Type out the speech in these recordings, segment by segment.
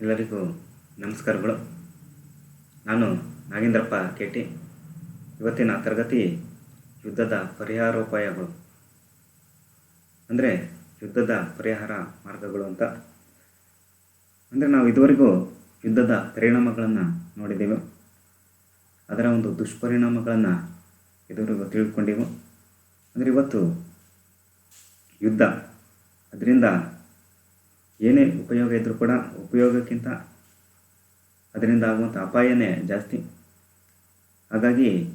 ಎಲ್ಲರಿಗೂ ನಮಸ್ಕಾರಗಳು. ನಾನು ನಾಗೇಂದ್ರಪ್ಪ ಕೆಟಿ. ಇವತ್ತಿನ ತರಗತಿ ಯುದ್ಧದ ಪರಿಹಾರೋಪಾಯಗಳು. ಅಂದರೆ ಯುದ್ಧದ ಪರಿಹಾರ ಮಾರ್ಗಗಳು ಅಂತ. ಅಂದರೆ ನಾವು ಇದುವರೆಗೂ ಯುದ್ಧದ ಪರಿಣಾಮಗಳನ್ನು ನೋಡಿದೆವು. ಅದರ ಒಂದು ದುಷ್ಪರಿಣಾಮಗಳನ್ನು ಇದುವರೆಗೂ ತಿಳ್ಕೊಂಡೆವು. ಅಂದರೆ ಇವತ್ತು ಯುದ್ಧ. ಅದರಿಂದ ಏನೇ ಉಪಯೋಗ ಇದ್ದರೂ ಕೂಡ ಉಪಯೋಗಕ್ಕಿಂತ ಅದರಿಂದ ಆಗುವಂಥ ಅಪಾಯನೇ ಜಾಸ್ತಿ. ಹಾಗಾಗಿ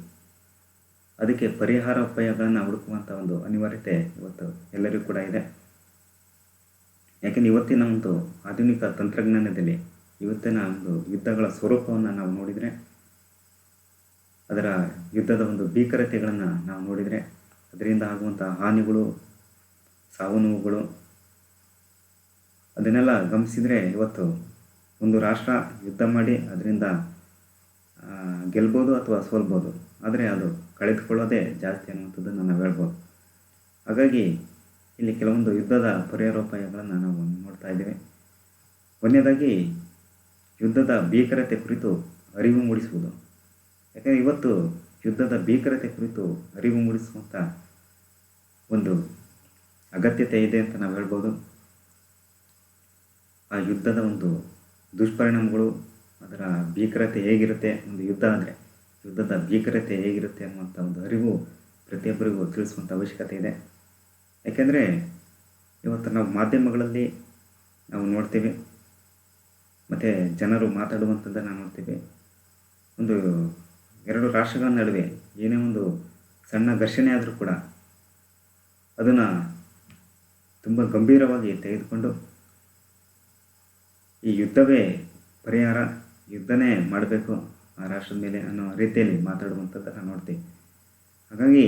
ಅದಕ್ಕೆ ಪರಿಹಾರ ಉಪಾಯಗಳನ್ನು ಹುಡುಕುವಂಥ ಒಂದು ಅನಿವಾರ್ಯತೆ ಇವತ್ತು ಎಲ್ಲರಿಗೂ ಕೂಡ ಇದೆ. ಯಾಕೆಂದರೆ ಇವತ್ತಿನ ಒಂದು ಆಧುನಿಕ ತಂತ್ರಜ್ಞಾನದಲ್ಲಿ ಇವತ್ತಿನ ಒಂದು ಯುದ್ಧಗಳ ಸ್ವರೂಪವನ್ನು ನಾವು ನೋಡಿದರೆ, ಅದರ ಯುದ್ಧದ ಒಂದು ಭೀಕರತೆಗಳನ್ನು ನಾವು ನೋಡಿದರೆ, ಅದರಿಂದ ಆಗುವಂಥ ಹಾನಿಗಳು, ಸಾವು ನೋವುಗಳು ಅದನ್ನೆಲ್ಲ ಗಮನಿಸಿದರೆ ಇವತ್ತು ಒಂದು ರಾಷ್ಟ್ರ ಯುದ್ಧ ಮಾಡಿ ಅದರಿಂದ ಗೆಲ್ಬೋದು ಅಥವಾ ಸೋಲ್ಬೋದು. ಆದರೆ ಅದು ಕಳೆದುಕೊಳ್ಳೋದೇ ಜಾಸ್ತಿ ಅನ್ನುವಂಥದ್ದನ್ನು ನಾವು ಹೇಳ್ಬೋದು. ಹಾಗಾಗಿ ಇಲ್ಲಿ ಕೆಲವೊಂದು ಯುದ್ಧದ ಪರ್ಯಾರೋಪಾಯಗಳನ್ನು ನಾವು ನೋಡ್ತಾ ಇದ್ದೇವೆ. ಒಂದನೇದಾಗಿ ಯುದ್ಧದ ಭೀಕರತೆ ಕುರಿತು ಅರಿವು ಮೂಡಿಸುವುದು. ಯಾಕಂದರೆ ಇವತ್ತು ಯುದ್ಧದ ಭೀಕರತೆ ಕುರಿತು ಅರಿವು ಮೂಡಿಸುವಂಥ ಒಂದು ಅಗತ್ಯತೆ ಇದೆ ಅಂತ ನಾವು ಹೇಳ್ಬೋದು. ಆ ಯುದ್ಧದ ಒಂದು ದುಷ್ಪರಿಣಾಮಗಳು, ಅದರ ಭೀಕರತೆ ಹೇಗಿರುತ್ತೆ, ಒಂದು ಯುದ್ಧ ಅಂದರೆ ಯುದ್ಧದ ಭೀಕರತೆ ಹೇಗಿರುತ್ತೆ ಅನ್ನುವಂಥ ಒಂದು ಅರಿವು ಪ್ರತಿಯೊಬ್ಬರಿಗೂ ತಿಳಿಸುವಂಥ ಅವಶ್ಯಕತೆ ಇದೆ. ಯಾಕೆಂದರೆ ಇವತ್ತು ನಾವು ಮಾಧ್ಯಮಗಳಲ್ಲಿ ನಾವು ನೋಡ್ತೀವಿ, ಮತ್ತು ಜನರು ಮಾತಾಡುವಂಥದ್ದನ್ನು ನೋಡ್ತೀವಿ. ಒಂದು ಎರಡು ರಾಷ್ಟ್ರಗಳ ನಡುವೆ ಏನೇ ಒಂದು ಸಣ್ಣ ಘರ್ಷಣೆ ಆದರೂ ಕೂಡ ಅದನ್ನು ತುಂಬ ಗಂಭೀರವಾಗಿ ತೆಗೆದುಕೊಂಡು ಈ ಯುದ್ಧವೇ ಪರಿಹಾರ? ಯುದ್ಧನೇ ಮಾಡಬೇಕು ಆ ರಾಷ್ಟ್ರದ ಮೇಲೆ ಅನ್ನೋ ರೀತಿಯಲ್ಲಿ ಮಾತಾಡುವಂಥದ್ದನ್ನು ನೋಡ್ತೀವಿ. ಹಾಗಾಗಿ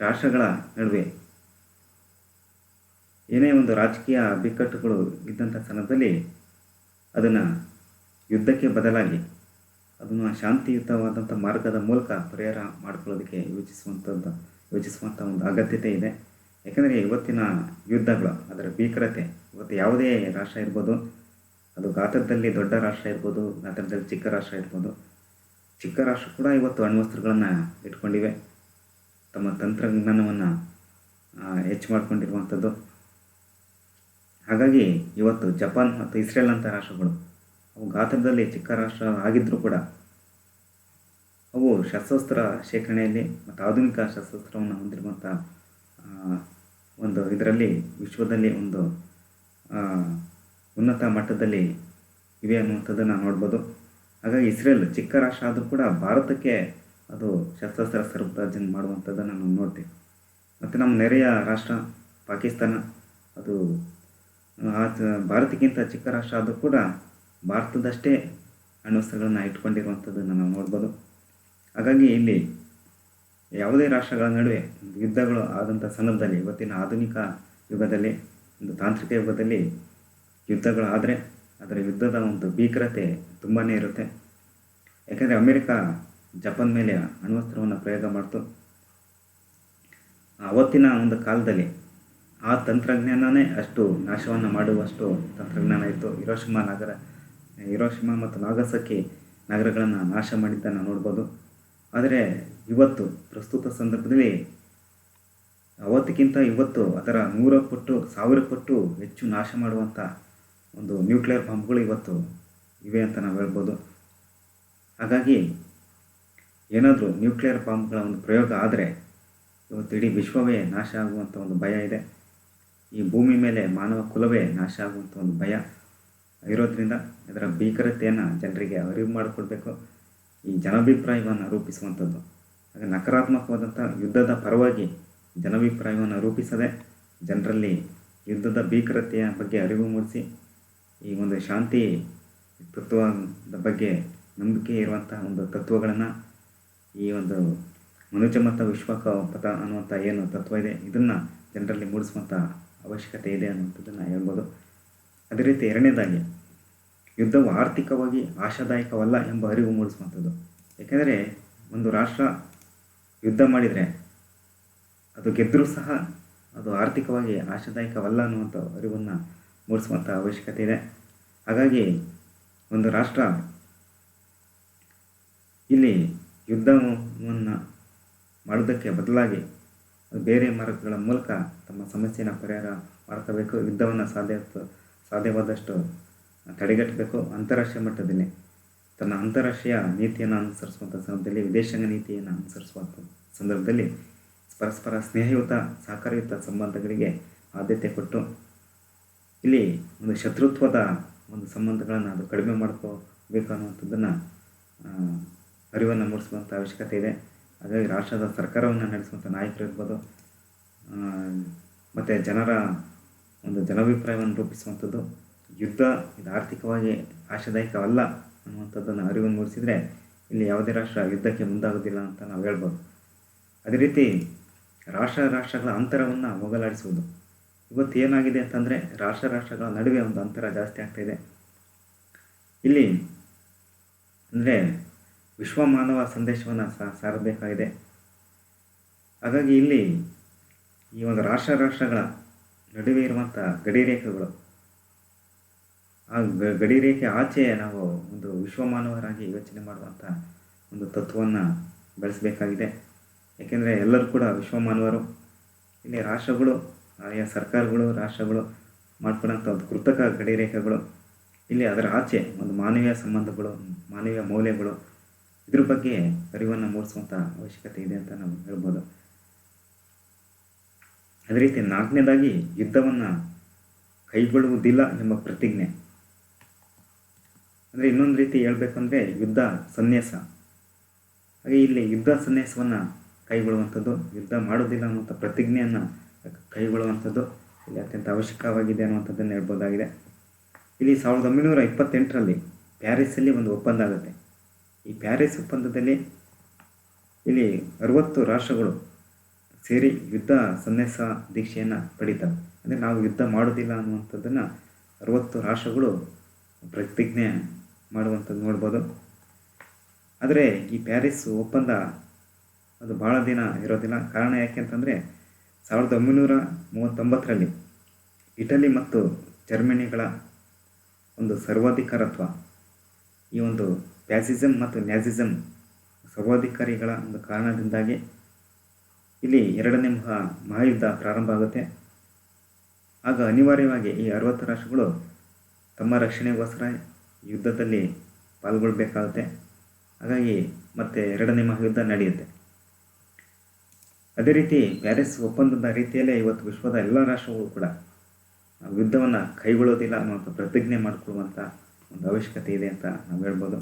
ರಾಷ್ಟ್ರಗಳ ನಡುವೆ ಏನೇ ಒಂದು ರಾಜಕೀಯ ಬಿಕ್ಕಟ್ಟುಗಳು ಇದ್ದಂಥ ಸಂದರ್ಭದಲ್ಲಿ ಅದನ್ನು ಯುದ್ಧಕ್ಕೆ ಬದಲಾಗಿ ಅದನ್ನು ಶಾಂತಿಯುತವಾದಂಥ ಮಾರ್ಗದ ಮೂಲಕ ಪರಿಹಾರ ಮಾಡ್ಕೊಳ್ಳೋದಕ್ಕೆ ಯೋಚಿಸುವಂಥದ್ದು, ಯೋಚಿಸುವಂಥ ಒಂದು ಅಗತ್ಯತೆ ಇದೆ. ಯಾಕೆಂದರೆ ಇವತ್ತಿನ ಯುದ್ಧಗಳು, ಅದರ ಭೀಕರತೆ, ಇವತ್ತು ಯಾವುದೇ ರಾಷ್ಟ್ರ ಇರ್ಬೋದು ಅದು ಗಾತ್ರದಲ್ಲಿ ದೊಡ್ಡ ರಾಷ್ಟ್ರ ಇರ್ಬೋದು, ಗಾತ್ರದಲ್ಲಿ ಚಿಕ್ಕ ರಾಷ್ಟ್ರ ಇರ್ಬೋದು. ಚಿಕ್ಕ ರಾಷ್ಟ್ರ ಕೂಡ ಇವತ್ತು ಅಣ್ವಸ್ತ್ರಗಳನ್ನು ಇಟ್ಕೊಂಡಿವೆ. ತಮ್ಮ ತಂತ್ರಜ್ಞಾನವನ್ನು ಹೆಚ್ಚು ಮಾಡಿಕೊಂಡಿರುವಂಥದ್ದು. ಹಾಗಾಗಿ ಇವತ್ತು ಜಪಾನ್ ಮತ್ತು ಇಸ್ರೇಲ್ ಅಂತ ರಾಷ್ಟ್ರಗಳು, ಅವು ಗಾತ್ರದಲ್ಲಿ ಚಿಕ್ಕ ರಾಷ್ಟ್ರ ಆಗಿದ್ದರೂ ಕೂಡ ಅವು ಶಸ್ತ್ರಾಸ್ತ್ರ ಶೇಖರಣೆಯಲ್ಲಿ ಮತ್ತು ಆಧುನಿಕ ಶಸ್ತ್ರಾಸ್ತ್ರವನ್ನು ಹೊಂದಿರುವಂಥ ಒಂದು ಇದರಲ್ಲಿ, ವಿಶ್ವದಲ್ಲಿ ಒಂದು ಉನ್ನತ ಮಟ್ಟದಲ್ಲಿ ಇವೆ ಅನ್ನುವಂಥದ್ದನ್ನು ನೋಡ್ಬೋದು. ಹಾಗಾಗಿ ಇಸ್ರೇಲ್ ಚಿಕ್ಕ ರಾಷ್ಟ್ರ ಆದರೂ ಕೂಡ ಭಾರತಕ್ಕೆ ಅದು ಶಸ್ತ್ರಾಸ್ತ್ರ ಸರಬರಾಜನ್ನು ಮಾಡುವಂಥದ್ದನ್ನು ನಾವು ನೋಡ್ತೀವಿ. ಮತ್ತು ನಮ್ಮ ನೆರೆಯ ರಾಷ್ಟ್ರ ಪಾಕಿಸ್ತಾನ, ಅದು ಭಾರತಕ್ಕಿಂತ ಚಿಕ್ಕ ರಾಷ್ಟ್ರ ಆದರೂ ಕೂಡ ಭಾರತದಷ್ಟೇ ಅಣ್ವಸ್ತ್ರಗಳನ್ನು ಇಟ್ಕೊಂಡಿರುವಂಥದ್ದನ್ನು ನಾವು ನೋಡ್ಬೋದು. ಹಾಗಾಗಿ ಇಲ್ಲಿ ಯಾವುದೇ ರಾಷ್ಟ್ರಗಳ ನಡುವೆ ಯುದ್ಧಗಳು ಆದಂಥ ಸಂದರ್ಭದಲ್ಲಿ, ಇವತ್ತಿನ ಆಧುನಿಕ ಯುಗದಲ್ಲಿ, ಒಂದು ತಾಂತ್ರಿಕ ಯುಗದಲ್ಲಿ ಯುದ್ಧಗಳು ಆದರೆ ಅದರ ಯುದ್ಧದ ಒಂದು ಭೀಕರತೆ ತುಂಬಾ ಇರುತ್ತೆ. ಯಾಕೆಂದರೆ ಅಮೆರಿಕ ಜಪಾನ್ ಮೇಲೆ ಅಣ್ವಸ್ತ್ರವನ್ನು ಪ್ರಯೋಗ ಮಾಡ್ತು. ಅವತ್ತಿನ ಒಂದು ಕಾಲದಲ್ಲಿ ಆ ತಂತ್ರಜ್ಞಾನನೇ ಅಷ್ಟು ನಾಶವನ್ನು ಮಾಡುವಷ್ಟು ತಂತ್ರಜ್ಞಾನ ಇತ್ತು. ಹಿರೋಶಿಮಾ ನಗರ, ಹಿರೋಶಿಮಾ ಮತ್ತು ನಾಗಸಕಿ ನಗರಗಳನ್ನು ನಾಶ ಮಾಡಿದ್ದನ್ನು ನೋಡ್ಬೋದು. ಆದರೆ ಇವತ್ತು ಪ್ರಸ್ತುತ ಸಂದರ್ಭದಲ್ಲಿ ಅವತ್ತಿಗಿಂತ ಇವತ್ತು ಅದರ ನೂರ ಪಟ್ಟು ಸಾವಿರ ಪಟ್ಟು ಹೆಚ್ಚು ನಾಶ ಮಾಡುವಂಥ ಒಂದು ನ್ಯೂಕ್ಲಿಯರ್ ಬಾಂಬ್ಗಳು ಇವತ್ತು ಇವೆ ಅಂತ ನಾವು ಹೇಳ್ಬೋದು. ಹಾಗಾಗಿ ಏನಾದರೂ ನ್ಯೂಕ್ಲಿಯರ್ ಬಾಂಬ್ಗಳ ಒಂದು ಪ್ರಯೋಗ ಆದರೆ ಇವತ್ತು ಇಡೀ ವಿಶ್ವವೇ ನಾಶ ಆಗುವಂಥ ಒಂದು ಭಯ ಇದೆ. ಈ ಭೂಮಿ ಮೇಲೆ ಮಾನವ ಕುಲವೇ ನಾಶ ಆಗುವಂಥ ಒಂದು ಭಯ ಇರೋದ್ರಿಂದ ಇದರ ಭೀಕರತೆಯನ್ನು ಜನರಿಗೆ ಅರಿವು ಮಾಡಿಕೊಡ್ಬೇಕು. ಈ ಜನಾಭಿಪ್ರಾಯವನ್ನು ರೂಪಿಸುವಂಥದ್ದು. ಹಾಗೆ ನಕಾರಾತ್ಮಕವಾದಂಥ ಯುದ್ಧದ ಪರವಾಗಿ ಜನಾಭಿಪ್ರಾಯವನ್ನು ರೂಪಿಸದೆ ಜನರಲ್ಲಿ ಯುದ್ಧದ ಭೀಕರತೆಯ ಬಗ್ಗೆ ಅರಿವು ಮೂಡಿಸಿ ಈ ಒಂದು ಶಾಂತಿ, ತತ್ವದ ಬಗ್ಗೆ ನಂಬಿಕೆ ಇರುವಂಥ ಒಂದು ತತ್ವಗಳನ್ನು ಈ ಒಂದು ಮನುಜ ವಿಶ್ವಕ ಪಥ ಅನ್ನುವಂಥ ಏನು ತತ್ವ ಇದೆ, ಇದನ್ನು ಜನರಲ್ಲಿ ಮೂಡಿಸುವಂಥ ಅವಶ್ಯಕತೆ ಇದೆ ಅನ್ನುವಂಥದ್ದನ್ನು ಹೇಳ್ಬೋದು. ಅದೇ ರೀತಿ ಎರಡನೇದಾಗಿ, ಯುದ್ಧವು ಆರ್ಥಿಕವಾಗಿ ಆಶಾದಾಯಕವಲ್ಲ ಎಂಬ ಅರಿವು ಮೂಡಿಸುವಂಥದ್ದು. ಏಕೆಂದರೆ ಒಂದು ರಾಷ್ಟ್ರ ಯುದ್ಧ ಮಾಡಿದರೆ ಅದು ಗೆದ್ದರೂ ಸಹ ಅದು ಆರ್ಥಿಕವಾಗಿ ಆಶಾದಾಯಕವಲ್ಲ ಅನ್ನುವಂಥ ಅರಿವನ್ನು ಮೂಡಿಸುವಂಥ ಅವಶ್ಯಕತೆ ಇದೆ. ಹಾಗಾಗಿ ಒಂದು ರಾಷ್ಟ್ರ ಇಲ್ಲಿ ಯುದ್ಧವನ್ನು ಮಾಡೋದಕ್ಕೆ ಬದಲಾಗಿ ಬೇರೆ ಮಾರ್ಗಗಳ ಮೂಲಕ ತಮ್ಮ ಸಮಸ್ಯೆಯನ್ನು ಪರಿಹಾರ ಮಾಡ್ಕೋಬೇಕು, ಯುದ್ಧವನ್ನು ಸಾಧ್ಯ ಸಾಧ್ಯವಾದಷ್ಟು ತಡೆಗಟ್ಟಬೇಕು ಅಂತಾರಾಷ್ಟ್ರೀಯ ಮಟ್ಟದಲ್ಲಿ. ತನ್ನ ಅಂತಾರಾಷ್ಟ್ರೀಯ ನೀತಿಯನ್ನು ಅನುಸರಿಸುವಂಥ ಸಂದರ್ಭದಲ್ಲಿ, ವಿದೇಶಾಂಗ ನೀತಿಯನ್ನು ಅನುಸರಿಸುವಂಥ ಸಂದರ್ಭದಲ್ಲಿ ಪರಸ್ಪರ ಸ್ನೇಹಯುತ, ಸಹಕಾರಯುತ ಸಂಬಂಧಗಳಿಗೆ ಆದ್ಯತೆ ಕೊಟ್ಟು ಇಲ್ಲಿ ಒಂದು ಶತ್ರುತ್ವದ ಒಂದು ಸಂಬಂಧಗಳನ್ನು ಅದು ಕಡಿಮೆ ಮಾಡ್ಕೋಬೇಕು ಅನ್ನುವಂಥದ್ದನ್ನು ಅರಿವನ್ನು ಮೂಡಿಸುವಂಥ ಅವಶ್ಯಕತೆ ಇದೆ. ಹಾಗಾಗಿ ರಾಷ್ಟ್ರದ ಸರ್ಕಾರವನ್ನು ನಡೆಸುವಂಥ ನಾಯಕರು ಇರ್ಬೋದು ಮತ್ತು ಜನರ ಒಂದು ಜನಾಭಿಪ್ರಾಯವನ್ನು ರೂಪಿಸುವಂಥದ್ದು, ಯುದ್ಧ ಇದು ಆರ್ಥಿಕವಾಗಿ ಆಶಾದಾಯಕವಲ್ಲ ಅನ್ನುವಂಥದ್ದನ್ನು ಅರಿವನ್ನು ಮೂಡಿಸಿದರೆ ಇಲ್ಲಿ ಯಾವುದೇ ರಾಷ್ಟ್ರ ಯುದ್ಧಕ್ಕೆ ಮುಂದಾಗೋದಿಲ್ಲ ಅಂತ ನಾವು ಹೇಳ್ಬೋದು. ಅದೇ ರೀತಿ ರಾಷ್ಟ್ರ ರಾಷ್ಟ್ರಗಳ ಅಂತರವನ್ನು ಹೋಗಲಾಡಿಸುವುದು ಇವತ್ತು ಏನಾಗಿದೆ ಅಂತಂದರೆ ರಾಷ್ಟ್ರ ರಾಷ್ಟ್ರಗಳ ನಡುವೆ ಒಂದು ಅಂತರ ಜಾಸ್ತಿ ಆಗ್ತಾಯಿದೆ ಇಲ್ಲಿ ಅಂದರೆ ವಿಶ್ವ ಮಾನವ ಸಂದೇಶವನ್ನು ಸಾರಬೇಕಾಗಿದೆ. ಹಾಗಾಗಿ ಇಲ್ಲಿ ಈ ಒಂದು ರಾಷ್ಟ್ರ ರಾಷ್ಟ್ರಗಳ ನಡುವೆ ಇರುವಂಥ ಗಡಿರೇಖೆಗಳು, ಆ ಗಡಿರೇಖೆ ಆಚೆ ನಾವು ಒಂದು ವಿಶ್ವಮಾನವರಾಗಿ ಯೋಚನೆ ಮಾಡುವಂಥ ಒಂದು ತತ್ವವನ್ನು ಬೆಳೆಸಬೇಕಾಗಿದೆ. ಏಕೆಂದರೆ ಎಲ್ಲರೂ ಕೂಡ ವಿಶ್ವ ಮಾನವರು. ಇಲ್ಲಿ ರಾಷ್ಟ್ರಗಳು ಆಯಾ ಸರ್ಕಾರಗಳು, ರಾಷ್ಟ್ರಗಳು ಮಾಡ್ಕೊಳ್ಳೋಂಥ ಒಂದು ಕೃತಕ ಗಡಿರೇಖೆಗಳು. ಇಲ್ಲಿ ಅದರ ಆಚೆ ಒಂದು ಮಾನವೀಯ ಸಂಬಂಧಗಳು, ಮಾನವೀಯ ಮೌಲ್ಯಗಳು ಇದ್ರ ಬಗ್ಗೆ ಅರಿವನ್ನು ಮೂಡಿಸುವಂಥ ಅವಶ್ಯಕತೆ ಇದೆ ಅಂತ ನಾವು ಹೇಳ್ಬೋದು. ಅದೇ ರೀತಿ ನಾಲ್ಕನೇದಾಗಿ ಯುದ್ಧವನ್ನು ಕೈಗೊಳ್ಳುವುದಿಲ್ಲ ಎಂಬ ಪ್ರತಿಜ್ಞೆ. ಅಂದರೆ ಇನ್ನೊಂದು ರೀತಿ ಹೇಳಬೇಕಂದ್ರೆ ಯುದ್ಧ ಸನ್ಯಾಸ. ಹಾಗೆ ಇಲ್ಲಿ ಯುದ್ಧ ಸನ್ಯಾಸವನ್ನು ಕೈಗೊಳ್ಳುವಂಥದ್ದು, ಯುದ್ಧ ಮಾಡೋದಿಲ್ಲ ಅನ್ನುವಂಥ ಪ್ರತಿಜ್ಞೆಯನ್ನು ಕೈಗೊಳ್ಳುವಂಥದ್ದು ಇಲ್ಲಿ ಅತ್ಯಂತ ಅವಶ್ಯಕವಾಗಿದೆ ಅನ್ನುವಂಥದ್ದನ್ನು ಹೇಳ್ಬೋದಾಗಿದೆ. ಇಲ್ಲಿ ಸಾವಿರದ ಒಂಬೈನೂರ ಇಪ್ಪತ್ತೆಂಟರಲ್ಲಿ ಪ್ಯಾರಿಸಲ್ಲಿ ಒಂದು ಒಪ್ಪಂದ ಆಗುತ್ತೆ. ಈ ಪ್ಯಾರಿಸ್ ಒಪ್ಪಂದದಲ್ಲಿ ಇಲ್ಲಿ ಅರುವತ್ತು ರಾಷ್ಟ್ರಗಳು ಸೇರಿ ಯುದ್ಧ ಸನ್ಯಾಸ ದೀಕ್ಷೆಯನ್ನು ಪಡೀತವೆ. ಅಂದರೆ ನಾವು ಯುದ್ಧ ಮಾಡೋದಿಲ್ಲ ಅನ್ನುವಂಥದ್ದನ್ನು ಅರುವತ್ತು ರಾಷ್ಟ್ರಗಳು ಪ್ರತಿಜ್ಞೆ ಮಾಡುವಂಥದ್ದು ನೋಡ್ಬೋದು. ಆದರೆ ಈ ಪ್ಯಾರಿಸ್ ಒಪ್ಪಂದ ಅದು ಭಾಳ ದಿನ ಇರೋದಿಲ್ಲ. ಕಾರಣ ಯಾಕೆಂತಂದರೆ ಸಾವಿರದ ಒಂಬೈನೂರ ಮೂವತ್ತೊಂಬತ್ತರಲ್ಲಿ ಇಟಲಿ ಮತ್ತು ಜರ್ಮನಿಗಳ ಒಂದು ಸರ್ವಾಧಿಕಾರತ್ವ. ಈ ಒಂದು ಪ್ಯಾಸಿಸಮ್ ಮತ್ತು ನ್ಯಾಸಿಸಮ್ ಸರ್ವಾಧಿಕಾರಿಗಳ ಒಂದು ಕಾರಣದಿಂದಾಗಿ ಇಲ್ಲಿ ಎರಡನೇ ಮಹಾ ಮಹಾಯುದ್ಧ ಪ್ರಾರಂಭ ಆಗುತ್ತೆ. ಆಗ ಅನಿವಾರ್ಯವಾಗಿ ಈ ಅರವತ್ತು ರಾಷ್ಟ್ರಗಳು ತಮ್ಮ ರಕ್ಷಣೆಗೋಸ್ಕರ ಯುದ್ಧದಲ್ಲಿ ಪಾಲ್ಗೊಳ್ಬೇಕಾಗುತ್ತೆ. ಹಾಗಾಗಿ ಮತ್ತೆ ಎರಡನೇ ಮಹಾಯುದ್ಧ ನಡೆಯುತ್ತೆ. ಅದೇ ರೀತಿ ಪ್ಯಾರಿಸ್ ಒಪ್ಪಂದದ ರೀತಿಯಲ್ಲೇ ಇವತ್ತು ವಿಶ್ವದ ಎಲ್ಲ ರಾಷ್ಟ್ರಗಳು ಕೂಡ ಯುದ್ಧವನ್ನು ಕೈಗೊಳ್ಳೋದಿಲ್ಲ ಅನ್ನುವಂಥ ಪ್ರತಿಜ್ಞೆ ಮಾಡಿಕೊಳ್ಳುವಂಥ ಒಂದು ಅವಶ್ಯಕತೆ ಇದೆ ಅಂತ ನಾವು ಹೇಳ್ಬೋದು.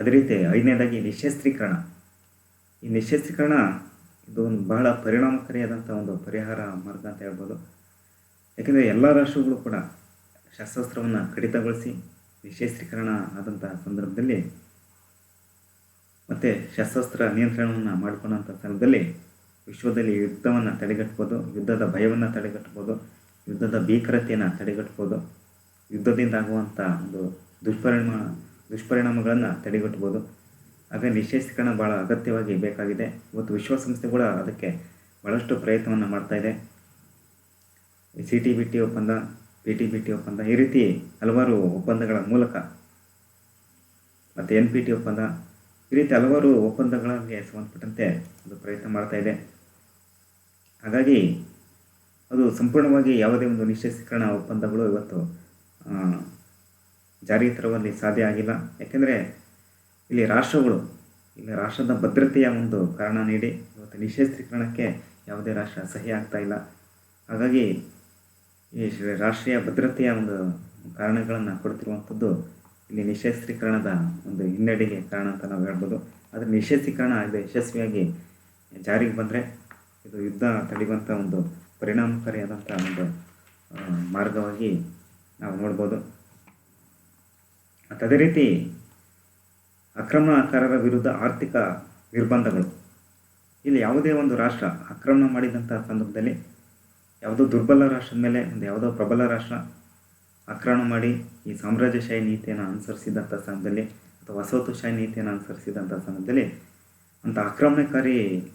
ಅದೇ ರೀತಿ ಐದನೇದಾಗಿ ನಿಶಸ್ತ್ರೀಕರಣ. ಈ ನಿಶಸ್ತ್ರೀಕರಣ ಇದು ಒಂದು ಬಹಳ ಪರಿಣಾಮಕಾರಿಯಾದಂಥ ಒಂದು ಪರಿಹಾರ ಮಾರ್ಗ ಅಂತ ಹೇಳ್ಬೋದು. ಯಾಕೆಂದರೆ ಎಲ್ಲ ರಾಷ್ಟ್ರಗಳು ಕೂಡ ಶಸ್ತ್ರಾಸ್ತ್ರವನ್ನು ಕಡಿತಗೊಳಿಸಿ ನಿಶಸ್ತ್ರೀಕರಣ ಆದಂತಹ ಸಂದರ್ಭದಲ್ಲಿ ಮತ್ತು ಶಸ್ತ್ರಾಸ್ತ್ರ ನಿಯಂತ್ರಣವನ್ನು ಮಾಡಿಕೊಂಡಂಥ ಸ್ಥಳದಲ್ಲಿ ವಿಶ್ವದಲ್ಲಿ ಯುದ್ಧವನ್ನು ತಡೆಗಟ್ಬೋದು, ಯುದ್ಧದ ಭಯವನ್ನು ತಡೆಗಟ್ಬೋದು, ಯುದ್ಧದ ಭೀಕರತೆಯನ್ನು ತಡೆಗಟ್ಬೋದು, ಯುದ್ಧದಿಂದ ಆಗುವಂಥ ಒಂದು ದುಷ್ಪರಿಣಾಮ, ದುಷ್ಪರಿಣಾಮಗಳನ್ನು ತಡೆಗಟ್ಬೋದು. ಹಾಗೆ ನಿಶ್ಚಯಿಸ್ಕರಣ ಭಾಳ ಅಗತ್ಯವಾಗಿ ಬೇಕಾಗಿದೆ. ಇವತ್ತು ವಿಶ್ವಸಂಸ್ಥೆ ಕೂಡ ಅದಕ್ಕೆ ಭಾಳಷ್ಟು ಪ್ರಯತ್ನವನ್ನು ಮಾಡ್ತಾಯಿದೆ ಸಿ ಟಿ ಬಿ ಟಿ ಒಪ್ಪಂದ, ಪಿ ಟಿ ಬಿ ಟಿ ಒಪ್ಪಂದ, ಈ ರೀತಿ ಹಲವಾರು ಒಪ್ಪಂದಗಳ ಮೂಲಕ ಮತ್ತು ಎನ್ ಪಿ ಟಿ ಒಪ್ಪಂದ ಈ ರೀತಿ ಹಲವಾರು ಒಪ್ಪಂದಗಳಿಗೆ ಸಂಬಂಧಪಟ್ಟಂತೆ ಅದು ಪ್ರಯತ್ನ ಮಾಡ್ತಾ ಇದೆ. ಹಾಗಾಗಿ ಅದು ಸಂಪೂರ್ಣವಾಗಿ ಯಾವುದೇ ಒಂದು ನಿಶ್ಚಯಿಕರಣ ಒಪ್ಪಂದಗಳು ಇವತ್ತು ಜಾರಿಗೆ ತರುವಲ್ಲಿ ಸಾಧ್ಯ ಆಗಿಲ್ಲ. ಯಾಕೆಂದರೆ ಇಲ್ಲಿ ರಾಷ್ಟ್ರಗಳು, ಇಲ್ಲಿ ರಾಷ್ಟ್ರದ ಭದ್ರತೆಯ ಒಂದು ಕಾರಣ ನೀಡಿ ಇವತ್ತು ನಿಶಸ್ತ್ರೀಕರಣಕ್ಕೆ ಯಾವುದೇ ರಾಷ್ಟ್ರ ಸಹಿ ಆಗ್ತಾ ಇಲ್ಲ. ಹಾಗಾಗಿ ಈ ರಾಷ್ಟ್ರೀಯ ಭದ್ರತೆಯ ಒಂದು ಕಾರಣಗಳನ್ನು ಕೊಡ್ತಿರುವಂಥದ್ದು ಇಲ್ಲಿ ನಿಶಸ್ತ್ರೀಕರಣದ ಒಂದು ಹಿನ್ನಡೆಗೆ ಕಾರಣ ಅಂತ ನಾವು ಹೇಳ್ಬೋದು. ಆದರೆ ನಿಶಸ್ತ್ರೀಕರಣ ಇದು ಯಶಸ್ವಿಯಾಗಿ ಜಾರಿಗೆ ಬಂದರೆ ಇದು ಯುದ್ಧ ತಡೆಯುವಂಥ ಒಂದು ಪರಿಣಾಮಕಾರಿಯಾದಂಥ ಒಂದು ಮಾರ್ಗವಾಗಿ ನಾವು ನೋಡ್ಬೋದು. ಮತ್ತು ಅದೇ ರೀತಿ ಆಕ್ರಮಣಕಾರರ ವಿರುದ್ಧ ಆರ್ಥಿಕ ನಿರ್ಬಂಧಗಳು. ಇಲ್ಲಿ ಯಾವುದೇ ಒಂದು ರಾಷ್ಟ್ರ ಆಕ್ರಮಣ ಮಾಡಿದಂಥ ಸಂದರ್ಭದಲ್ಲಿ ಯಾವುದೋ ದುರ್ಬಲ ರಾಷ್ಟ್ರದ ಮೇಲೆ ಒಂದು ಯಾವುದೋ ಪ್ರಬಲ ರಾಷ್ಟ್ರ ಆಕ್ರಮಣ ಮಾಡಿ ಈ ಸಾಮ್ರಾಜ್ಯಶಾಹಿ ನೀತಿಯನ್ನು ಅನುಸರಿಸಿದಂಥ ಸಮಯದಲ್ಲಿ ಅಥವಾ ವಸವತುಶಾಹಿ ನೀತಿಯನ್ನು ಅನುಸರಿಸಿದಂಥ ಸಮಯದಲ್ಲಿ ಅಂಥ ಆಕ್ರಮಣಕಾರಿ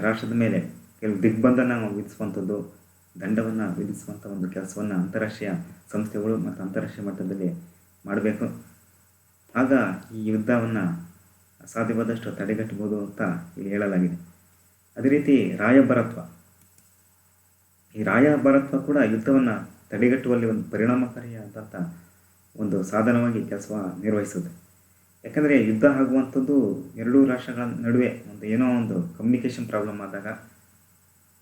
ರಾಷ್ಟ್ರದ ಮೇಲೆ ಕೆಲವು ದಿಗ್ಬಂಧನ ವಿಧಿಸುವಂಥದ್ದು ದಂಡವನ್ನು ವಿಧಿಸುವಂಥ ಒಂದು ಕೆಲಸವನ್ನು ಅಂತಾರಾಷ್ಟ್ರೀಯ ಸಂಸ್ಥೆಗಳು ಮತ್ತು ಅಂತಾರಾಷ್ಟ್ರೀಯ ಮಟ್ಟದಲ್ಲಿ ಮಾಡಬೇಕು. ಆಗ ಈ ಯುದ್ಧವನ್ನು ಸಾಧ್ಯವಾದಷ್ಟು ತಡೆಗಟ್ಟಬಹುದು ಅಂತ ಇಲ್ಲಿ ಹೇಳಲಾಗಿದೆ. ಅದೇ ರೀತಿ ರಾಯಭರತ್ವ. ಈ ರಾಯಭರತ್ವ ಕೂಡ ಯುದ್ಧವನ್ನು ತಡೆಗಟ್ಟುವಲ್ಲಿ ಒಂದು ಪರಿಣಾಮಕಾರಿಯಾದಂಥ ಒಂದು ಸಾಧನವಾಗಿ ಕೆಲಸ ನಿರ್ವಹಿಸುತ್ತೆ. ಯಾಕಂದರೆ ಯುದ್ಧ ಆಗುವಂಥದ್ದು ಎರಡೂ ರಾಷ್ಟ್ರಗಳ ನಡುವೆ ಒಂದು ಏನೋ ಒಂದು ಕಮ್ಯುನಿಕೇಷನ್ ಪ್ರಾಬ್ಲಮ್ ಆದಾಗ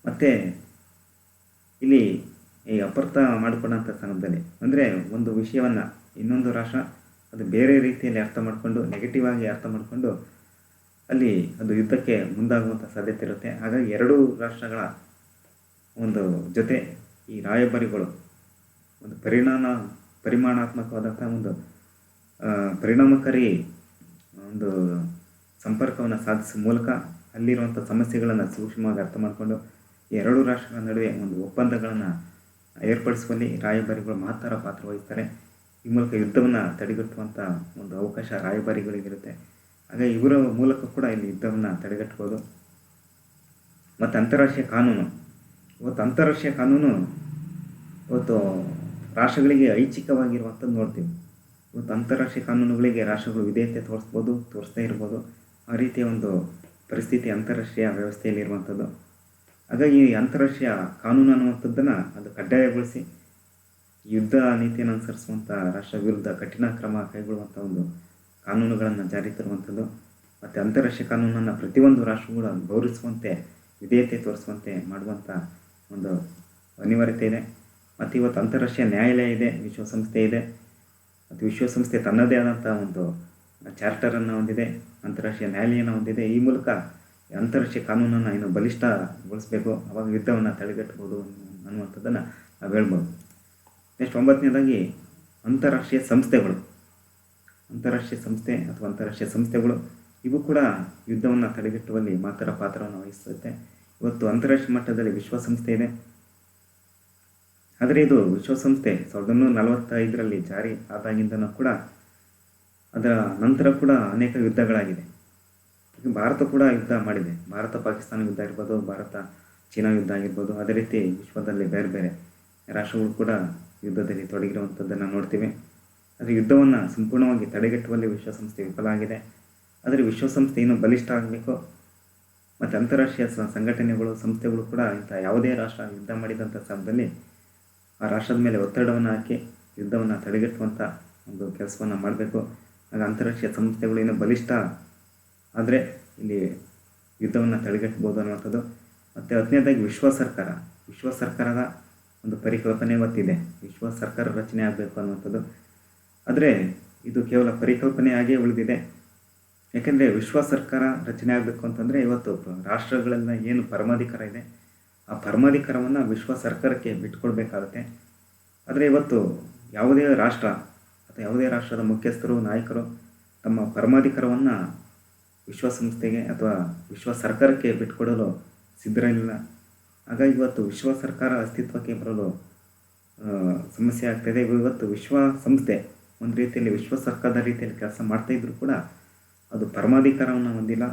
ಮತ್ತು ಇಲ್ಲಿ ಈ ಅಪರ್ಥ ಮಾಡಿಕೊಂಡಂಥ ಸಂದರ್ಭದಲ್ಲಿ ಅಂದರೆ ಒಂದು ವಿಷಯವನ್ನು ಇನ್ನೊಂದು ರಾಷ್ಟ್ರ ಅದು ಬೇರೆ ರೀತಿಯಲ್ಲಿ ಅರ್ಥ ಮಾಡಿಕೊಂಡು ನೆಗೆಟಿವ್ ಆಗಿ ಅರ್ಥ ಮಾಡಿಕೊಂಡು ಅಲ್ಲಿ ಅದು ಯುದ್ಧಕ್ಕೆ ಮುಂದಾಗುವಂಥ ಸಾಧ್ಯತೆ ಇರುತ್ತೆ. ಹಾಗಾಗಿ ಎರಡೂ ರಾಷ್ಟ್ರಗಳ ಒಂದು ಜೊತೆ ಈ ರಾಯಭಾರಿಗಳು ಒಂದು ಪರಿಣಾಮ ಪರಿಮಾಣಾತ್ಮಕವಾದಂಥ ಒಂದು ಪರಿಣಾಮಕಾರಿ ಒಂದು ಸಂಪರ್ಕವನ್ನು ಸಾಧಿಸುವ ಮೂಲಕ ಅಲ್ಲಿರುವಂಥ ಸಮಸ್ಯೆಗಳನ್ನು ಸೂಕ್ಷ್ಮವಾಗಿ ಅರ್ಥ ಮಾಡಿಕೊಂಡು ಎರಡೂ ರಾಷ್ಟ್ರಗಳ ನಡುವೆ ಒಂದು ಒಪ್ಪಂದಗಳನ್ನು ಏರ್ಪಡಿಸುವಲ್ಲಿ ರಾಯಭಾರಿಗಳು ಮಹತ್ತರ ಪಾತ್ರ ವಹಿಸ್ತಾರೆ. ಈ ಮೂಲಕ ಯುದ್ಧವನ್ನು ತಡೆಗಟ್ಟುವಂಥ ಒಂದು ಅವಕಾಶ ರಾಯಭಾರಿಗಳಿಗಿರುತ್ತೆ ಹಾಗೆ ಇವರ ಮೂಲಕ ಕೂಡ ಇಲ್ಲಿ ಯುದ್ಧವನ್ನು ತಡೆಗಟ್ಬೋದು. ಮತ್ತು ಅಂತಾರಾಷ್ಟ್ರೀಯ ಕಾನೂನು. ಇವತ್ತು ಅಂತಾರಾಷ್ಟ್ರೀಯ ಕಾನೂನು ಇವತ್ತು ರಾಷ್ಟ್ರಗಳಿಗೆ ಐಚ್ಛಿಕವಾಗಿರುವಂಥದ್ದು ನೋಡ್ತೀವಿ. ಇವತ್ತು ಅಂತಾರಾಷ್ಟ್ರೀಯ ಕಾನೂನುಗಳಿಗೆ ರಾಷ್ಟ್ರಗಳು ವಿಧೇಯತೆ ತೋರಿಸ್ಬೋದು ತೋರಿಸ್ತಾ ಇರ್ಬೋದು. ಆ ರೀತಿಯ ಒಂದು ಪರಿಸ್ಥಿತಿ ಅಂತಾರಾಷ್ಟ್ರೀಯ ವ್ಯವಸ್ಥೆಯಲ್ಲಿ ಇರುವಂಥದ್ದು ಹಾಗಾಗಿ ಈ ಅಂತಾರಾಷ್ಟ್ರೀಯ ಕಾನೂನು ಅನ್ನುವಂಥದ್ದನ್ನು ಅದು ಕಡ್ಡಾಯಗೊಳಿಸಿ ಯುದ್ಧ ನೀತಿಯನ್ನು ಅನುಸರಿಸುವಂಥ ರಾಷ್ಟ್ರ ವಿರುದ್ಧ ಕಠಿಣ ಕ್ರಮ ಕೈಗೊಳ್ಳುವಂಥ ಒಂದು ಕಾನೂನುಗಳನ್ನು ಜಾರಿ ತರುವಂಥದ್ದು ಮತ್ತು ಅಂತಾರಾಷ್ಟ್ರೀಯ ಕಾನೂನನ್ನು ಪ್ರತಿಯೊಂದು ರಾಷ್ಟ್ರಗಳು ಗೌರವಿಸುವಂತೆ, ವಿಧೇಯತೆ ತೋರಿಸುವಂತೆ ಮಾಡುವಂಥ ಒಂದು ಅನಿವಾರ್ಯತೆ ಇದೆ. ಮತ್ತು ಇವತ್ತು ಅಂತಾರಾಷ್ಟ್ರೀಯ ನ್ಯಾಯಾಲಯ ಇದೆ, ವಿಶ್ವಸಂಸ್ಥೆ ಇದೆ. ಮತ್ತು ವಿಶ್ವಸಂಸ್ಥೆ ತನ್ನದೇ ಆದಂಥ ಒಂದು ಚಾರ್ಟರನ್ನು ಹೊಂದಿದೆ, ಅಂತಾರಾಷ್ಟ್ರೀಯ ನ್ಯಾಯಾಲಯನ ಹೊಂದಿದೆ. ಈ ಮೂಲಕ ಅಂತಾರಾಷ್ಟ್ರೀಯ ಕಾನೂನನ್ನು ಇನ್ನು ಬಲಿಷ್ಠಗೊಳಿಸಬೇಕು. ಅವಾಗ ಯುದ್ಧವನ್ನು ತಡೆಗಟ್ಟಬಹುದು ಅನ್ನುವಂಥದ್ದನ್ನು ನಾವು ಹೇಳ್ಬೋದು. ನೆಕ್ಸ್ಟ್ ಒಂಬತ್ತನೇದಾಗಿ ಅಂತಾರಾಷ್ಟ್ರೀಯ ಸಂಸ್ಥೆಗಳು. ಅಂತಾರಾಷ್ಟ್ರೀಯ ಸಂಸ್ಥೆ ಅಥವಾ ಅಂತಾರಾಷ್ಟ್ರೀಯ ಸಂಸ್ಥೆಗಳು, ಇವು ಕೂಡ ಯುದ್ಧವನ್ನು ತಡೆಗಟ್ಟುವಲ್ಲಿ ಮಾತ್ರ ಪಾತ್ರವನ್ನು ವಹಿಸುತ್ತೆ. ಇವತ್ತು ಅಂತಾರಾಷ್ಟ್ರೀಯ ಮಟ್ಟದಲ್ಲಿ ವಿಶ್ವಸಂಸ್ಥೆ ಇದೆ. ಆದರೆ ಇದು ವಿಶ್ವಸಂಸ್ಥೆ ಸಾವಿರದ ಒಂಬೈನೂರ ನಲವತ್ತೈದರಲ್ಲಿ ಜಾರಿ ಆದಾಗಿಂದನೂ ಕೂಡ ಅದರ ನಂತರ ಕೂಡ ಅನೇಕ ಯುದ್ಧಗಳಾಗಿದೆ ಭಾರತ ಕೂಡ ಯುದ್ಧ ಮಾಡಿದೆ. ಭಾರತ ಪಾಕಿಸ್ತಾನ ಯುದ್ಧ ಇರ್ಬೋದು ಭಾರತ ಚೀನಾ ಯುದ್ಧ ಆಗಿರ್ಬೋದು, ಅದೇ ರೀತಿ ವಿಶ್ವದಲ್ಲಿ ಬೇರೆ ಬೇರೆ ರಾಷ್ಟ್ರಗಳು ಕೂಡ ಯುದ್ಧದಲ್ಲಿ ತೊಡಗಿರುವಂಥದ್ದನ್ನು ನೋಡ್ತೀವಿ. ಆದರೆ ಯುದ್ಧವನ್ನು ಸಂಪೂರ್ಣವಾಗಿ ತಡೆಗಟ್ಟುವಲ್ಲಿ ವಿಶ್ವಸಂಸ್ಥೆ ವಿಫಲ ಆಗಿದೆ. ಆದರೆ ವಿಶ್ವಸಂಸ್ಥೆ ಇನ್ನೂ ಬಲಿಷ್ಠ ಆಗಬೇಕು. ಮತ್ತು ಅಂತಾರಾಷ್ಟ್ರೀಯ ಸಂಘಟನೆಗಳು, ಸಂಸ್ಥೆಗಳು ಕೂಡ ಇಂಥ ಯಾವುದೇ ರಾಷ್ಟ್ರ ಯುದ್ಧ ಮಾಡಿದಂಥ ಸಮಯದಲ್ಲಿ ಆ ರಾಷ್ಟ್ರದ ಮೇಲೆ ಒತ್ತಡವನ್ನು ಹಾಕಿ, ಯುದ್ಧವನ್ನು ತಡೆಗಟ್ಟುವಂಥ ಒಂದು ಕೆಲಸವನ್ನು ಮಾಡಬೇಕು. ಆಗ ಅಂತಾರಾಷ್ಟ್ರೀಯ ಸಂಸ್ಥೆಗಳು ಏನು ಬಲಿಷ್ಠ ಆದರೆ ಇಲ್ಲಿ ಯುದ್ಧವನ್ನು ತಡೆಗಟ್ಟಬಹುದು ಅನ್ನುವಂಥದ್ದು. ಮತ್ತು ಹತ್ತನೇದಾಗಿ ವಿಶ್ವ ಸರ್ಕಾರ. ವಿಶ್ವ ಸರ್ಕಾರದ ಒಂದು ಪರಿಕಲ್ಪನೆ ಇವತ್ತಿದೆ. ವಿಶ್ವ ಸರ್ಕಾರ ರಚನೆ ಆಗಬೇಕು ಅನ್ನುವಂಥದ್ದು. ಆದರೆ ಇದು ಕೇವಲ ಪರಿಕಲ್ಪನೆಯಾಗೇ ಉಳಿದಿದೆ. ಯಾಕೆಂದರೆ ವಿಶ್ವ ಸರ್ಕಾರ ರಚನೆ ಆಗಬೇಕು ಅಂತಂದರೆ ಇವತ್ತು ರಾಷ್ಟ್ರಗಳೆಲ್ಲ ಏನು ಪರಮಾಧಿಕಾರ ಇದೆ? ಆ ಪರಮಾಧಿಕಾರವನ್ನು ವಿಶ್ವ ಸರ್ಕಾರಕ್ಕೆ ಬಿಟ್ಕೊಡ್ಬೇಕಾಗುತ್ತೆ. ಆದರೆ ಇವತ್ತು ಯಾವುದೇ ರಾಷ್ಟ್ರ ಅಥವಾ ಯಾವುದೇ ರಾಷ್ಟ್ರದ ಮುಖ್ಯಸ್ಥರು, ನಾಯಕರು ತಮ್ಮ ಪರಮಾಧಿಕಾರವನ್ನು ವಿಶ್ವಸಂಸ್ಥೆಗೆ ಅಥವಾ ವಿಶ್ವ ಸರ್ಕಾರಕ್ಕೆ ಬಿಟ್ಕೊಡಲು ಸಿದ್ಧರಿಲ್ಲ ಹಾಗಾಗಿ ಇವತ್ತು ವಿಶ್ವ ಸರ್ಕಾರ ಅಸ್ತಿತ್ವಕ್ಕೆ ಬರಲು ಸಮಸ್ಯೆ ಆಗ್ತಾಯಿದೆ ಇವತ್ತು ವಿಶ್ವ ಸಂಸ್ಥೆ ಒಂದು ರೀತಿಯಲ್ಲಿ ವಿಶ್ವ ಸರ್ಕಾರದ ರೀತಿಯಲ್ಲಿ ಕೆಲಸ ಮಾಡ್ತಾಯಿದ್ರು ಕೂಡ ಅದು ಪರಮಾಧಿಕಾರವನ್ನು ಹೊಂದಿಲ್ಲ.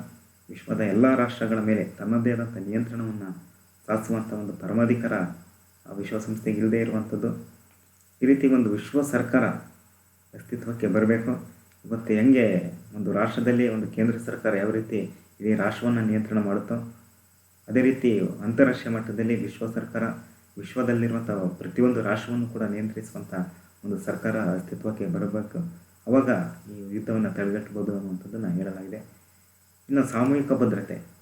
ವಿಶ್ವದ ಎಲ್ಲ ರಾಷ್ಟ್ರಗಳ ಮೇಲೆ ತನ್ನದೇ ಆದಂಥ ನಿಯಂತ್ರಣವನ್ನು ಸಾಧಿಸುವಂಥ ಒಂದು ಪರಮಾಧಿಕಾರ ಆ ವಿಶ್ವಸಂಸ್ಥೆಗೆ ಇಲ್ಲದೇ ಇರುವಂಥದ್ದು ಈ ರೀತಿ ಒಂದು ವಿಶ್ವ ಸರ್ಕಾರ ಅಸ್ತಿತ್ವಕ್ಕೆ ಬರಬೇಕು. ಇವತ್ತು ಹೆಂಗೆ ಒಂದು ರಾಷ್ಟ್ರದಲ್ಲಿ ಒಂದು ಕೇಂದ್ರ ಸರ್ಕಾರ ಯಾವ ರೀತಿ ಇಡೀ ರಾಷ್ಟ್ರವನ್ನು ನಿಯಂತ್ರಣ ಮಾಡುತ್ತೋ, ಅದೇ ರೀತಿ ಅಂತಾರಾಷ್ಟ್ರೀಯ ಮಟ್ಟದಲ್ಲಿ ವಿಶ್ವ ಸರ್ಕಾರ ವಿಶ್ವದಲ್ಲಿರುವಂಥ ಪ್ರತಿಯೊಂದು ರಾಷ್ಟ್ರವನ್ನು ಕೂಡ ನಿಯಂತ್ರಿಸುವಂಥ ಒಂದು ಸರ್ಕಾರ ಅಸ್ತಿತ್ವಕ್ಕೆ ಬರಬೇಕು. ಅವಾಗ ಈ ಯುದ್ಧವನ್ನು ತಡೆಗಟ್ಟಬಹುದು ಅನ್ನುವಂಥದ್ದನ್ನು ಹೇಳಲಾಗಿದೆ. ಇನ್ನು ಸಾಮೂಹಿಕ ಭದ್ರತೆ.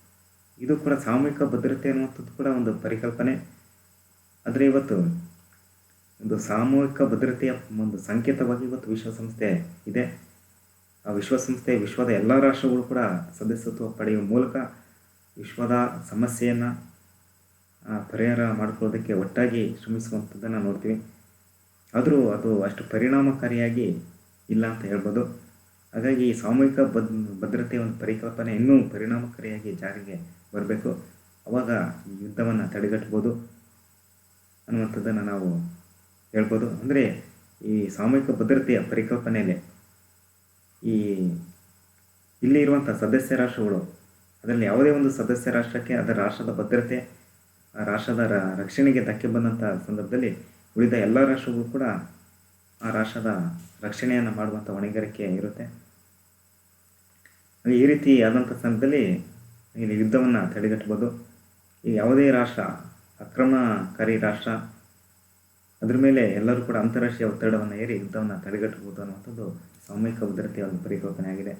ಇದು ಕೂಡ ಸಾಮೂಹಿಕ ಭದ್ರತೆ ಅನ್ನುವಂಥದ್ದು ಕೂಡ ಒಂದು ಪರಿಕಲ್ಪನೆ. ಆದರೆ ಇವತ್ತು ಒಂದು ಸಾಮೂಹಿಕ ಭದ್ರತೆಯ ಒಂದು ಸಂಕೇತವಾಗಿ ಇವತ್ತು ವಿಶ್ವಸಂಸ್ಥೆ ಇದೆ. ಆ ವಿಶ್ವಸಂಸ್ಥೆ ವಿಶ್ವದ ಎಲ್ಲ ರಾಷ್ಟ್ರಗಳು ಕೂಡ ಸದಸ್ಯತ್ವ ಪಡೆಯುವ ಮೂಲಕ ವಿಶ್ವದ ಸಮಸ್ಯೆಯನ್ನು ಪರಿಹಾರ ಮಾಡಿಕೊಳ್ಳೋದಕ್ಕೆ ಒಟ್ಟಾಗಿ ಶ್ರಮಿಸುವಂಥದ್ದನ್ನು ನೋಡ್ತೀವಿ. ಆದರೂ ಅದು ಅಷ್ಟು ಪರಿಣಾಮಕಾರಿಯಾಗಿ ಇಲ್ಲ ಅಂತ ಹೇಳ್ಬೋದು. ಹಾಗಾಗಿ ಈ ಸಾಮೂಹಿಕ ಬದ್ ಭದ್ರತೆಯ ಒಂದು ಪರಿಕಲ್ಪನೆ ಇನ್ನೂ ಪರಿಣಾಮಕಾರಿಯಾಗಿ ಜಾರಿಗೆ ಬರಬೇಕು. ಅವಾಗ ಈ ಯುದ್ಧವನ್ನು ತಡೆಗಟ್ಬೋದು ಅನ್ನುವಂಥದ್ದನ್ನು ನಾವು ಹೇಳ್ಬೋದು. ಅಂದರೆ ಈ ಸಾಮೂಹಿಕ ಭದ್ರತೆಯ ಪರಿಕಲ್ಪನೆಯಲ್ಲಿ ಈ ಇಲ್ಲಿ ಇರುವಂಥ ಸದಸ್ಯ ರಾಷ್ಟ್ರಗಳು, ಅದರಲ್ಲಿ ಯಾವುದೇ ಒಂದು ಸದಸ್ಯ ರಾಷ್ಟ್ರಕ್ಕೆ ಅದರ ರಾಷ್ಟ್ರದ ಭದ್ರತೆ, ಆ ರಾಷ್ಟ್ರದ ರಕ್ಷಣೆಗೆ ಧಕ್ಕೆ ಬಂದಂಥ ಸಂದರ್ಭದಲ್ಲಿ ಉಳಿದ ಎಲ್ಲ ರಾಷ್ಟ್ರಗಳು ಕೂಡ ಆ ರಾಷ್ಟ್ರದ ರಕ್ಷಣೆಯನ್ನು ಮಾಡುವಂಥ ಹೊಣೆಗಾರಿಕೆ ಇರುತ್ತೆ. ಈ ರೀತಿ ಆದಂಥ ಸಂದರ್ಭದಲ್ಲಿ ಇಲ್ಲಿ ಯುದ್ಧವನ್ನು ತಡೆಗಟ್ಟಬೋದು ಈ ಯಾವುದೇ ರಾಷ್ಟ್ರ, ಅಕ್ರಮಕಾರಿ ರಾಷ್ಟ್ರ, ಅದ್ರ ಮೇಲೆ ಎಲ್ಲರೂ ಕೂಡ ಅಂತಾರಾಷ್ಟ್ರೀಯ ಒತ್ತಡವನ್ನು ಏರಿ ಯುದ್ಧವನ್ನು ತಡೆಗಟ್ಟಬಹುದು ಅನ್ನುವಂಥದ್ದು ಸಾಮೂಹಿಕ ಭದ್ರತೆಯ ಒಂದು ಪರಿಕಲ್ಪನೆ ಆಗಿದೆ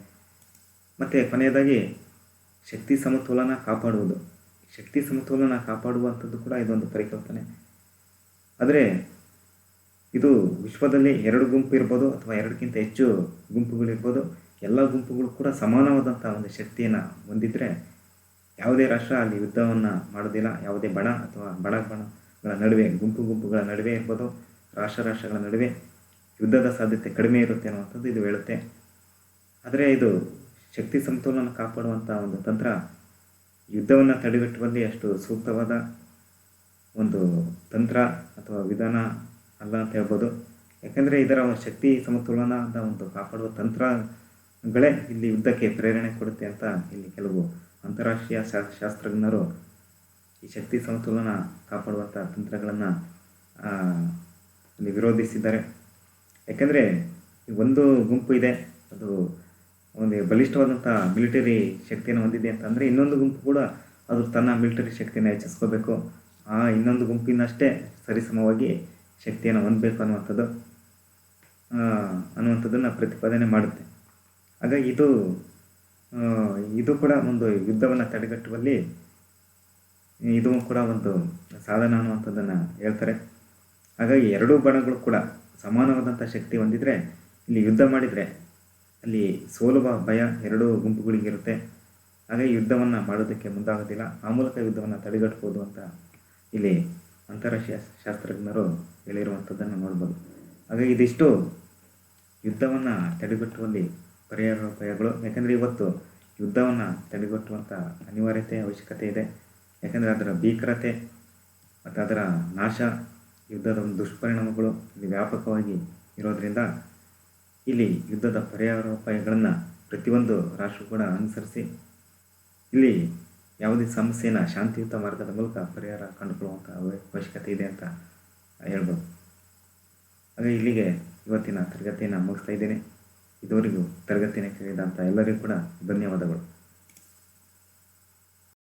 ಮತ್ತು ಕೊನೆಯದಾಗಿ ಶಕ್ತಿ ಸಮತೋಲನ ಕಾಪಾಡುವುದು. ಶಕ್ತಿ ಸಮತೋಲನ ಕಾಪಾಡುವಂಥದ್ದು ಕೂಡ ಇದೊಂದು ಪರಿಕಲ್ಪನೆ. ಆದರೆ ಇದು ವಿಶ್ವದಲ್ಲಿ ಎರಡು ಗುಂಪು ಇರ್ಬೋದು ಅಥವಾ ಎರಡಕ್ಕಿಂತ ಹೆಚ್ಚು ಗುಂಪುಗಳಿರ್ಬೋದು. ಎಲ್ಲ ಗುಂಪುಗಳು ಕೂಡ ಸಮಾನವಾದಂಥ ಒಂದು ಶಕ್ತಿಯನ್ನು ಹೊಂದಿದ್ರೆ ಯಾವುದೇ ರಾಷ್ಟ್ರ ಅಲ್ಲಿ ಯುದ್ಧವನ್ನು ಮಾಡೋದಿಲ್ಲ. ಯಾವುದೇ ಬಣ ಅಥವಾ ಬಣ ಬಣಗಳ ನಡುವೆ, ಗುಂಪು ಗುಂಪುಗಳ ನಡುವೆ ಇರ್ಬೋದು, ರಾಷ್ಟ್ರ ರಾಷ್ಟ್ರಗಳ ನಡುವೆ ಯುದ್ಧದ ಸಾಧ್ಯತೆ ಕಡಿಮೆ ಇರುತ್ತೆ ಅನ್ನುವಂಥದ್ದು ಇದು ಹೇಳುತ್ತೆ. ಆದರೆ ಇದು ಶಕ್ತಿ ಸಮತೋಲನ ಕಾಪಾಡುವಂಥ ಒಂದು ತಂತ್ರ ಯುದ್ಧವನ್ನು ತಡೆಗಟ್ಟುವಲ್ಲಿ ಅಷ್ಟು ಸೂಕ್ತವಾದ ಒಂದು ತಂತ್ರ ಅಥವಾ ವಿಧಾನ ಅಲ್ಲ ಅಂತ ಹೇಳ್ಬೋದು. ಯಾಕೆಂದರೆ ಇದರ ಒಂದು ಶಕ್ತಿ ಸಮತೋಲನದ ಒಂದು ಕಾಪಾಡುವ ತಂತ್ರಗಳೇ ಇಲ್ಲಿ ಯುದ್ಧಕ್ಕೆ ಪ್ರೇರಣೆ ಕೊಡುತ್ತೆ ಅಂತ ಇಲ್ಲಿ ಕೆಲವು ಅಂತಾರಾಷ್ಟ್ರೀಯ ಶಾಸ್ತ್ರಜ್ಞರು ಈ ಶಕ್ತಿ ಸಮತೋಲನ ಕಾಪಾಡುವಂಥ ತಂತ್ರಗಳನ್ನು ಇಲ್ಲಿ ವಿರೋಧಿಸಿದ್ದಾರೆ. ಯಾಕೆಂದರೆ ಒಂದು ಗುಂಪು ಇದೆ, ಅದು ಒಂದು ಬಲಿಷ್ಠವಾದಂಥ ಮಿಲಿಟರಿ ಶಕ್ತಿಯನ್ನು ಹೊಂದಿದೆ ಅಂತಂದರೆ ಇನ್ನೊಂದು ಗುಂಪು ಕೂಡ ಅದು ತನ್ನ ಮಿಲಿಟರಿ ಶಕ್ತಿಯನ್ನು ಹೆಚ್ಚಿಸ್ಕೋಬೇಕು. ಆ ಇನ್ನೊಂದು ಗುಂಪಿನಷ್ಟೇ ಸರಿಸಮವಾಗಿ ಶಕ್ತಿಯನ್ನು ಹೊಂದಬೇಕು ಅನ್ನುವಂಥದ್ದು ಅನ್ನುವಂಥದ್ದನ್ನು ಪ್ರತಿಪಾದನೆ ಮಾಡುತ್ತೆ. ಹಾಗಾಗಿ ಇದು ಇದು ಕೂಡ ಒಂದು ಯುದ್ಧವನ್ನು ತಡೆಗಟ್ಟುವಲ್ಲಿ ಇದು ಕೂಡ ಒಂದು ಸಾಧನ ಅನ್ನುವಂಥದ್ದನ್ನು ಹೇಳ್ತಾರೆ. ಹಾಗಾಗಿ ಎರಡೂ ಬಣಗಳು ಕೂಡ ಸಮಾನವಾದಂಥ ಶಕ್ತಿ ಹೊಂದಿದರೆ, ಇಲ್ಲಿ ಯುದ್ಧ ಮಾಡಿದರೆ ಅಲ್ಲಿ ಸೋಲುವ ಭಯ ಎರಡೂ ಗುಂಪುಗಳಿಗಿರುತ್ತೆ. ಹಾಗಾಗಿ ಯುದ್ಧವನ್ನು ಮಾಡೋದಕ್ಕೆ ಮುಂದಾಗೋದಿಲ್ಲ. ಆ ಮೂಲಕ ಯುದ್ಧವನ್ನು ತಡೆಗಟ್ಬೋದು ಅಂತ ಇಲ್ಲಿ ಅಂತಾರಾಷ್ಟ್ರೀಯ ಶಾಸ್ತ್ರಜ್ಞರು ಹೇಳಿರುವಂಥದ್ದನ್ನು ನೋಡ್ಬೋದು. ಹಾಗಾಗಿ ಇದಿಷ್ಟು ಯುದ್ಧವನ್ನು ತಡೆಗಟ್ಟುವಲ್ಲಿ ಪರ್ಯಾಯೋಪಾಯಗಳು ಯಾಕಂದರೆ ಇವತ್ತು ಯುದ್ಧವನ್ನು ತಡೆಗಟ್ಟುವಂಥ ಅನಿವಾರ್ಯತೆ, ಅವಶ್ಯಕತೆ ಇದೆ. ಯಾಕೆಂದರೆ ಅದರ ಭೀಕರತೆ ಮತ್ತು ಅದರ ನಾಶ, ಯುದ್ಧದ ಒಂದು ದುಷ್ಪರಿಣಾಮಗಳು ಇಲ್ಲಿ ವ್ಯಾಪಕವಾಗಿ ಇರೋದರಿಂದ ಇಲ್ಲಿ ಯುದ್ಧದ ಪರ್ಯಾಯೋಪಾಯಗಳನ್ನು ಪ್ರತಿಯೊಂದು ರಾಷ್ಟ್ರ ಕೂಡ ಅನುಸರಿಸಿ ಇಲ್ಲಿ ಯಾವುದೇ ಸಮಸ್ಯೆನ ಶಾಂತಿಯುತ ಮಾರ್ಗದ ಮೂಲಕ ಪರಿಹಾರ ಕಂಡುಕೊಳ್ಳುವಂಥ ಅವ- ಅವಶ್ಯಕತೆ ಇದೆ ಅಂತ ಹೇಳ್ಬೋದು. ಹಾಗೆ ಇಲ್ಲಿಗೆ ಇವತ್ತಿನ ತರಗತಿಯನ್ನು ಮುಗಿಸ್ತಾ ಇದ್ದೇನೆ. ಇದುವರೆಗೂ ತರಗತಿಯನ್ನು ಕೇಳಿದಂಥ ಎಲ್ಲರಿಗೂ ಕೂಡ ಧನ್ಯವಾದಗಳು.